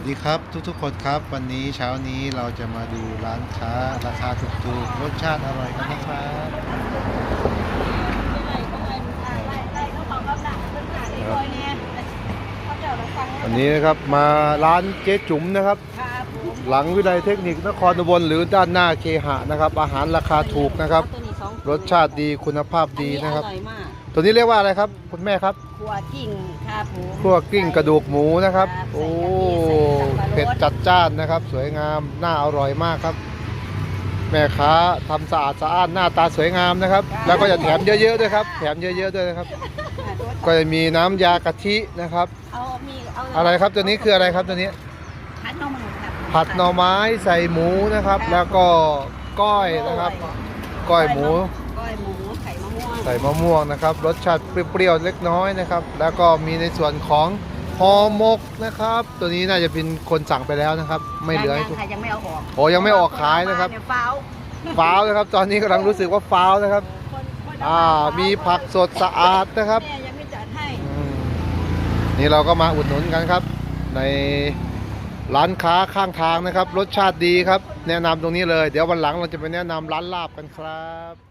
วัสดีครับทุกๆคนครับ วันนี้เช้านี้เราจะมาดูร้านค้าราคาถูกๆรสชาติอร่อยกันนะครับวันนี้นะครับมาร้านเจ๊จุ๋มนะครับ หลังวิทยาลัยเทคนิคนครอุบลหรือด้านหน้าเคหะนะครับ อาหารราคาถูกนะครับ รสชาติดีคุณภาพดีนะครับอร่อยมากตัวนี้เรียกว่าอะไรครับ คุณแม่ครับขัวกิ่งครับผมคั่วกลิ้งกระดูกหมูนะครับครับโอ้ ผ็ดจัดจ้านนะครับ สวยงามน่าอร่อยมากครับ แม่ค้าทำสะอาดสะอ้านหน้าตาสวยงามนะครับ แล้วก็จะแถมเยอะๆด้วยครับ แถมเยอะๆด้วยนะครับ ก็จะมีน้ำยากะทินะครับเอามีเอาอะไรครับตัวนี้คืออะไรครับตัวนี้ผัดหน่อไม้ครับผัดหน่อไม้ใส่หมูนะครับ แล้วก็ก้อยนะครับ ก้อยหมูก้อยหมูไข่มะม่วงใส่มะม่วงนะครับ รสชาติเปรี้ยวๆเล็กน้อยนะครับ แล้วก็มีในส่วนของ ห่อหมกนะครับ ตัวนี้น่าจะเป็นคนสั่งไปแล้วนะครับ ไม่เหลือให้ยังทุกค่ะยังไม่เอาออกโอ้ยังไม่ออกขายนะครับเนี่ยฟ้าวฟ้าวนะครับ ตอนนี้กำลังรู้สึกว่าฟ้าวนะครับ คนคนอ่ามีผักสดสะอาดนะครับ แม่ยังไม่จัดให้อืมนี่เราก็มาอุดหนุนกันครับ ในร้านค้าข้างทางนะครับ รสชาติดีครับ แนะนำตรงนี้เลย เดี๋ยววันหลังเราจะไปแนะนำร้านลาบกันครับ